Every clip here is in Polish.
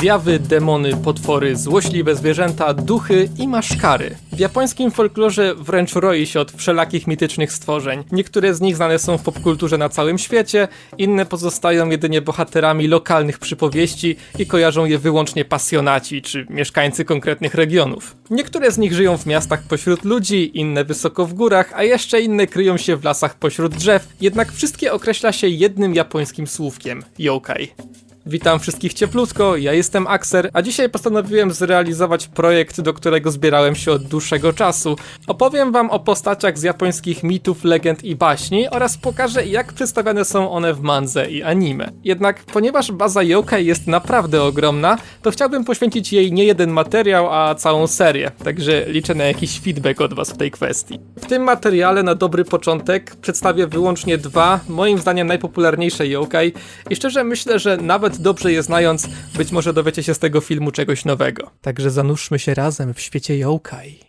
Zjawy, demony, potwory, złośliwe zwierzęta, duchy i maszkary. W japońskim folklorze wręcz roi się od wszelakich mitycznych stworzeń. Niektóre z nich znane są w popkulturze na całym świecie, inne pozostają jedynie bohaterami lokalnych przypowieści i kojarzą je wyłącznie pasjonaci czy mieszkańcy konkretnych regionów. Niektóre z nich żyją w miastach pośród ludzi, inne wysoko w górach, a jeszcze inne kryją się w lasach pośród drzew, jednak wszystkie określa się jednym japońskim słówkiem yokai. Witam wszystkich cieplutko, ja jestem Axer, a dzisiaj postanowiłem zrealizować projekt, do którego zbierałem się od dłuższego czasu. Opowiem wam o postaciach z japońskich mitów, legend i baśni oraz pokażę jak przedstawiane są one w mandze i anime. Jednak ponieważ baza yokai jest naprawdę ogromna, to chciałbym poświęcić jej nie jeden materiał, a całą serię, także liczę na jakiś feedback od was w tej kwestii. W tym materiale na dobry początek przedstawię wyłącznie dwa, moim zdaniem najpopularniejsze yokai i szczerze myślę, że nawet dobrze je znając, być może dowiecie się z tego filmu czegoś nowego. Także zanurzmy się razem w świecie yokai.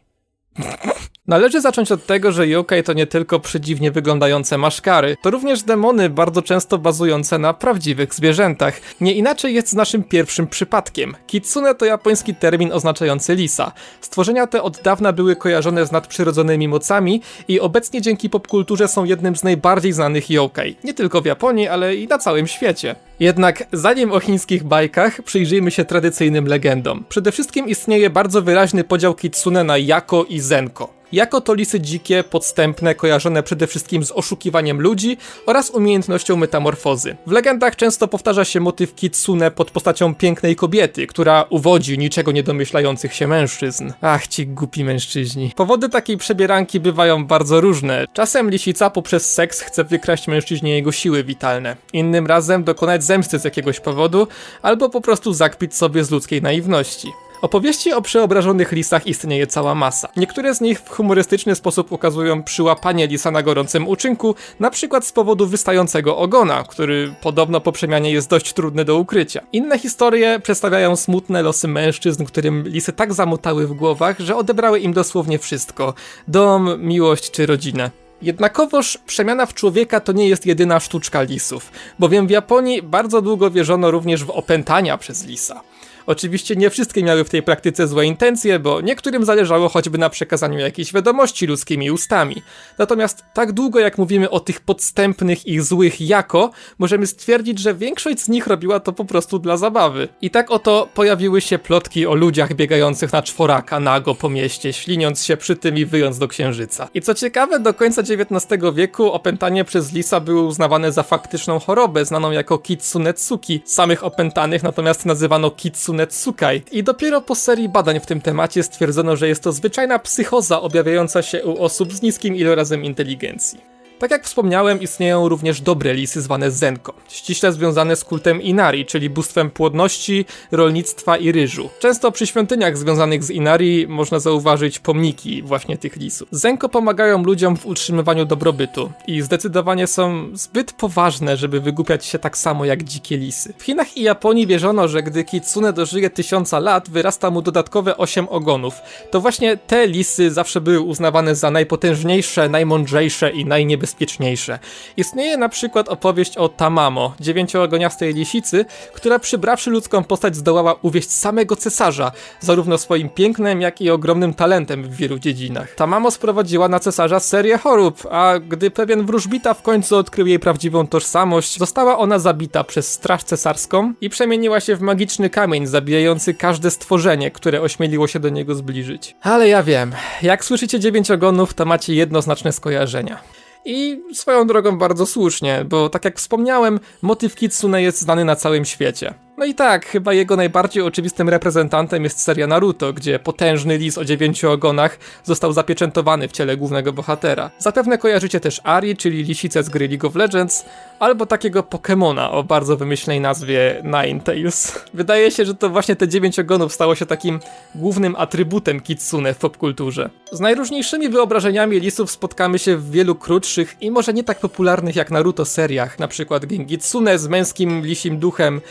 Należy zacząć od tego, że yokai to nie tylko przedziwnie wyglądające maszkary, to również demony bardzo często bazujące na prawdziwych zwierzętach. Nie inaczej jest z naszym pierwszym przypadkiem. Kitsune to japoński termin oznaczający lisa. Stworzenia te od dawna były kojarzone z nadprzyrodzonymi mocami i obecnie dzięki popkulturze są jednym z najbardziej znanych yokai. Nie tylko w Japonii, ale i na całym świecie. Jednak zanim o chińskich bajkach, przyjrzyjmy się tradycyjnym legendom. Przede wszystkim istnieje bardzo wyraźny podział kitsune na jako i zenko. Jako to lisy dzikie, podstępne, kojarzone przede wszystkim z oszukiwaniem ludzi oraz umiejętnością metamorfozy. W legendach często powtarza się motyw kitsune pod postacią pięknej kobiety, która uwodzi niczego nie domyślających się mężczyzn. Ach, ci głupi mężczyźni. Powody takiej przebieranki bywają bardzo różne. Czasem lisica poprzez seks chce wykraść mężczyźnie jego siły witalne. Innym razem dokonać zemsty z jakiegoś powodu, albo po prostu zakpić sobie z ludzkiej naiwności. Opowieści o przeobrażonych lisach istnieje cała masa. Niektóre z nich w humorystyczny sposób ukazują przyłapanie lisa na gorącym uczynku, na przykład z powodu wystającego ogona, który podobno po przemianie jest dość trudny do ukrycia. Inne historie przedstawiają smutne losy mężczyzn, którym lisy tak zamotały w głowach, że odebrały im dosłownie wszystko: dom, miłość czy rodzinę. Jednakowoż przemiana w człowieka to nie jest jedyna sztuczka lisów, bowiem w Japonii bardzo długo wierzono również w opętania przez lisa. Oczywiście nie wszystkie miały w tej praktyce złe intencje, bo niektórym zależało choćby na przekazaniu jakiejś wiadomości ludzkimi ustami. Natomiast tak długo jak mówimy o tych podstępnych i złych jako, możemy stwierdzić, że większość z nich robiła to po prostu dla zabawy. I tak oto pojawiły się plotki o ludziach biegających na czworaka nago po mieście, śliniąc się przy tym i wyjąc do księżyca. I co ciekawe, do końca XIX wieku opętanie przez lisa były uznawane za faktyczną chorobę, znaną jako kitsunetsuki. Samych opętanych natomiast nazywano kitsune Tsukaj. I dopiero po serii badań w tym temacie stwierdzono, że jest to zwyczajna psychoza objawiająca się u osób z niskim ilorazem inteligencji. Tak jak wspomniałem, istnieją również dobre lisy zwane Zenko, ściśle związane z kultem Inari, czyli bóstwem płodności, rolnictwa i ryżu. Często przy świątyniach związanych z Inari można zauważyć pomniki właśnie tych lisów. Zenko pomagają ludziom w utrzymywaniu dobrobytu i zdecydowanie są zbyt poważne, żeby wygłupiać się tak samo jak dzikie lisy. W Chinach i Japonii wierzono, że gdy kitsune dożyje tysiąca lat, wyrasta mu dodatkowe 8 ogonów. To właśnie te lisy zawsze były uznawane za najpotężniejsze, najmądrzejsze i najniebezpieczniejsze bezpieczniejsze. Istnieje na przykład opowieść o Tamamo, dziewięcioogoniastej lisicy, która przybrawszy ludzką postać zdołała uwieść samego cesarza, zarówno swoim pięknem, jak i ogromnym talentem w wielu dziedzinach. Tamamo sprowadziła na cesarza serię chorób, a gdy pewien wróżbita w końcu odkrył jej prawdziwą tożsamość, została ona zabita przez straż cesarską i przemieniła się w magiczny kamień zabijający każde stworzenie, które ośmieliło się do niego zbliżyć. Ale ja wiem, jak słyszycie dziewięć ogonów, to macie jednoznaczne skojarzenia. I swoją drogą bardzo słusznie, bo tak jak wspomniałem, motyw Kitsune jest znany na całym świecie. No i tak, chyba jego najbardziej oczywistym reprezentantem jest seria Naruto, gdzie potężny lis o dziewięciu ogonach został zapieczętowany w ciele głównego bohatera. Zapewne kojarzycie też Ari, czyli lisicę z gry League of Legends, albo takiego Pokemona o bardzo wymyślnej nazwie Ninetales. Wydaje się, że to właśnie te dziewięć ogonów stało się takim głównym atrybutem Kitsune w popkulturze. Z najróżniejszymi wyobrażeniami lisów spotkamy się w wielu krótszych i może nie tak popularnych jak Naruto seriach, na przykład Gengitsune z męskim lisim duchem,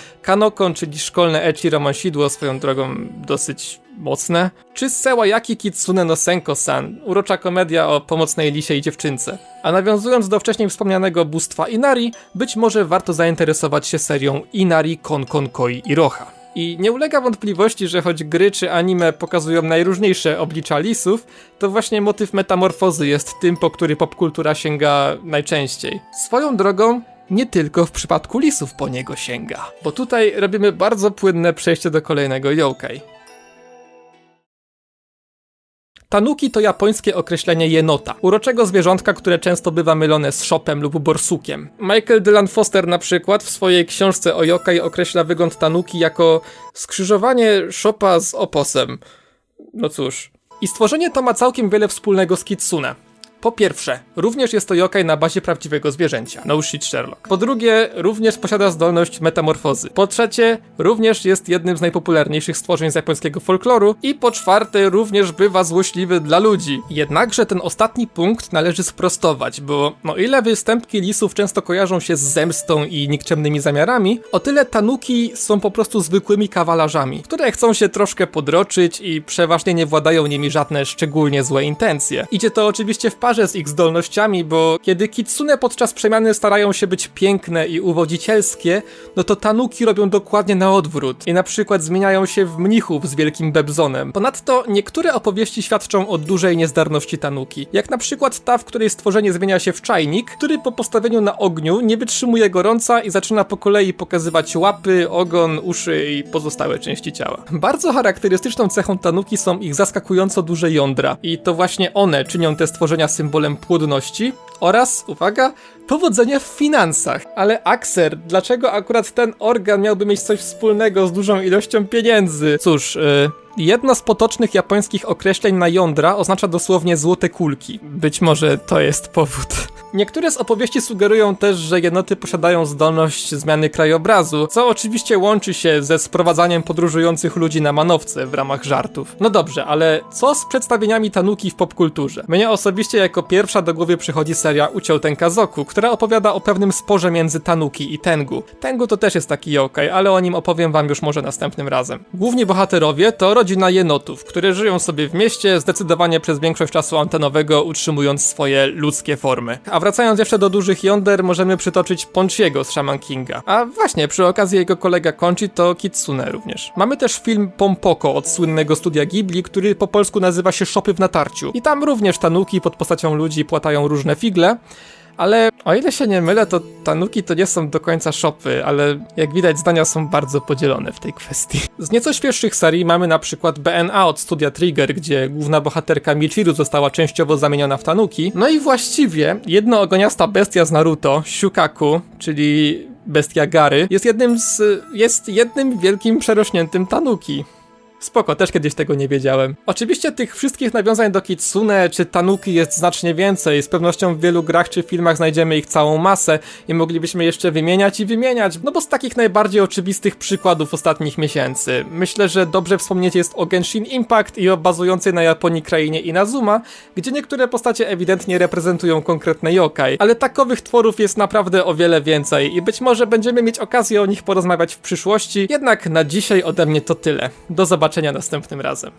Czyli szkolne ecchi romansidło, swoją drogą dosyć mocne, czy Sewayaki Kitsune no Senko-san, urocza komedia o pomocnej lisie i dziewczynce. A nawiązując do wcześniej wspomnianego bóstwa Inari, być może warto zainteresować się serią Inari Kon Kon Koi Iroha. I nie ulega wątpliwości, że choć gry czy anime pokazują najróżniejsze oblicza lisów, to właśnie motyw metamorfozy jest tym, po który popkultura sięga najczęściej. Swoją drogą, nie tylko w przypadku lisów po niego sięga. Bo tutaj robimy bardzo płynne przejście do kolejnego yokai. Tanuki to japońskie określenie jenota, uroczego zwierzątka, które często bywa mylone z szopem lub borsukiem. Michael Dylan Foster na przykład w swojej książce o yokai określa wygląd tanuki jako skrzyżowanie szopa z oposem. No cóż. I stworzenie to ma całkiem wiele wspólnego z kitsune. Po pierwsze, również jest to yokai na bazie prawdziwego zwierzęcia. No shit Sherlock. Po drugie, również posiada zdolność metamorfozy. Po trzecie, również jest jednym z najpopularniejszych stworzeń z japońskiego folkloru. I po czwarte, również bywa złośliwy dla ludzi. Jednakże ten ostatni punkt należy sprostować, bo no ile występki lisów często kojarzą się z zemstą i nikczemnymi zamiarami, o tyle tanuki są po prostu zwykłymi kawalarzami, które chcą się troszkę podroczyć i przeważnie nie władają nimi żadne szczególnie złe intencje. Idzie to oczywiście w parze z ich zdolnościami, bo kiedy kitsune podczas przemiany starają się być piękne i uwodzicielskie, no to tanuki robią dokładnie na odwrót i na przykład zmieniają się w mnichów z wielkim bebzonem. Ponadto niektóre opowieści świadczą o dużej niezdarności tanuki, jak na przykład ta, w której stworzenie zmienia się w czajnik, który po postawieniu na ogniu nie wytrzymuje gorąca i zaczyna po kolei pokazywać łapy, ogon, uszy i pozostałe części ciała. Bardzo charakterystyczną cechą tanuki są ich zaskakująco duże jądra i to właśnie one czynią te stworzenia symbolem płodności oraz, uwaga, powodzenia w finansach. Ale Axer, dlaczego akurat ten organ miałby mieć coś wspólnego z dużą ilością pieniędzy? Cóż, yy, Jedno z potocznych japońskich określeń na jądra oznacza dosłownie złote kulki. Być może to jest powód. Niektóre z opowieści sugerują też, że jenoty posiadają zdolność zmiany krajobrazu, co oczywiście łączy się ze sprowadzaniem podróżujących ludzi na manowce w ramach żartów. No dobrze, ale co z przedstawieniami tanuki w popkulturze? Mnie osobiście jako pierwsza do głowy przychodzi seria Uciął Tenkazoku, która opowiada o pewnym sporze między tanuki i tengu. Tengu to też jest taki yokai, ale o nim opowiem wam już może następnym razem. Główni bohaterowie to rodzina jenotów, które żyją sobie w mieście, zdecydowanie przez większość czasu antenowego utrzymując swoje ludzkie formy. A wracając jeszcze do dużych yonder, możemy przytoczyć Ponchiego z Shaman Kinga. A właśnie, przy okazji jego kolega Konchi to Kitsune również. Mamy też film Pompoko od słynnego studia Ghibli, który po polsku nazywa się Szopy w natarciu. I tam również tanuki pod postacią ludzi płatają różne figle. Ale o ile się nie mylę, to tanuki to nie są do końca szopy, ale jak widać zdania są bardzo podzielone w tej kwestii. Z nieco świeższych serii mamy na przykład BNA od studia Trigger, gdzie główna bohaterka Michiru została częściowo zamieniona w tanuki. No i właściwie jednoogoniasta bestia z Naruto, Shukaku, czyli bestia Gary, jest jednym z... jest jednym wielkim przerośniętym tanuki. Spoko, też kiedyś tego nie wiedziałem. Oczywiście tych wszystkich nawiązań do Kitsune czy Tanuki jest znacznie więcej. Z pewnością w wielu grach czy filmach znajdziemy ich całą masę i moglibyśmy jeszcze wymieniać i wymieniać, no bo z takich najbardziej oczywistych przykładów ostatnich miesięcy. Myślę, że dobrze wspomnieć jest o Genshin Impact i o bazującej na Japonii krainie Inazuma, gdzie niektóre postacie ewidentnie reprezentują konkretne yokai, ale takowych tworów jest naprawdę o wiele więcej i być może będziemy mieć okazję o nich porozmawiać w przyszłości, jednak na dzisiaj ode mnie to tyle. Do zobaczenia następnym razem.